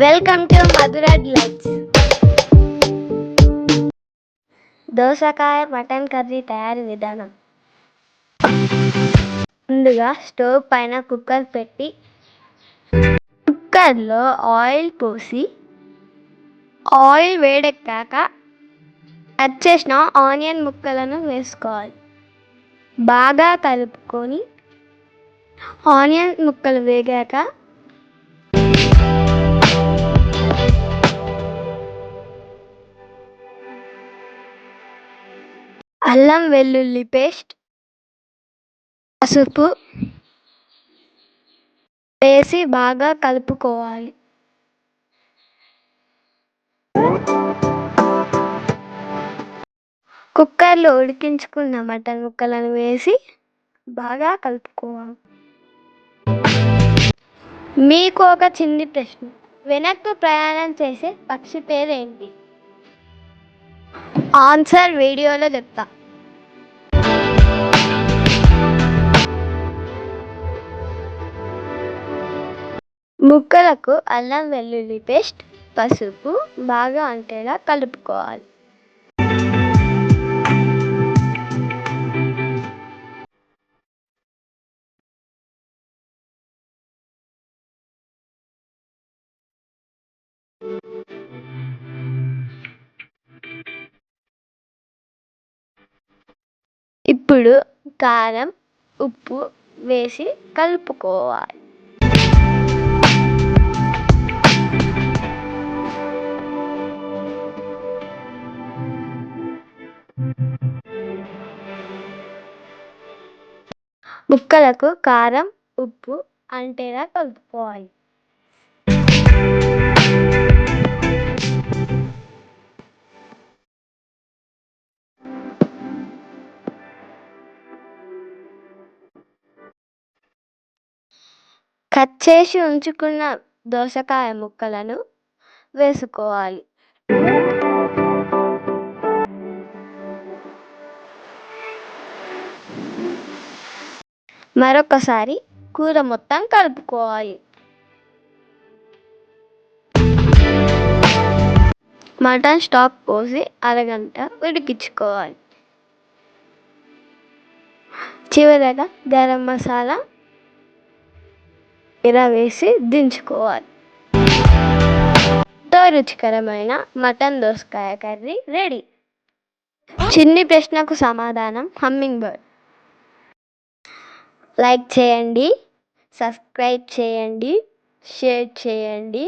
Welcome to Madhura delights దోసకాయ mutton curry తయారీ విధానం. ముందుగా స్టవ్ పైన కుక్కర్ పెట్టి కుక్కర్లో ఆయిల్ పోసి ఆయిల్ వేడెక్కాక కట్ చేసిన ఆనియన్ ముక్కలను వేసుకోవాలి. బాగా కలుపుకొని ఆనియన్ ముక్కలు వేగాక అల్లం వెల్లుల్లి పేస్ట్ పసుపు వేసి బాగా కలుపుకోవాలి. కుక్కర్లో ఉడికించుకున్న మటన్ ముక్కలను వేసి బాగా కలుపుకోవాలి. మీకు ఒక చిన్ని ప్రశ్న. వెనక్కు ప్రయాణం చేసే పక్షి పేరేంటి? ఆన్సర్ వీడియోలో చెప్తా. ముక్కలకు అల్లం వెల్లుల్లి పేస్ట్ పసుపు బాగా అంటేలా కలుపుకోవాలి. ఇప్పుడు కారం ఉప్పు వేసి కలుపుకోవాలి. ముక్కలకు కారం ఉప్పు అంటేలా కలుపుకోవాలి. కట్ చేసి ఉంచుకున్న దోసకాయ ముక్కలను వేసుకోవాలి. మరొకసారి కూర మొత్తం కలుపుకోవాలి. మటన్ స్టాక్ పోసి అరగంట ఉడికించుకోవాలి. చివరగా గరం మసాలా ఇలా వేసి దించుకోవాలి. ఎంతో రుచికరమైన మటన్ దోసకాయ కర్రీ రెడీ. చిన్ని ప్రశ్నకు సమాధానం హమ్మింగ్ బర్డ్. లైక్ చేయండి సబ్స్క్రైబ్ చేయండి షేర్ చేయండి.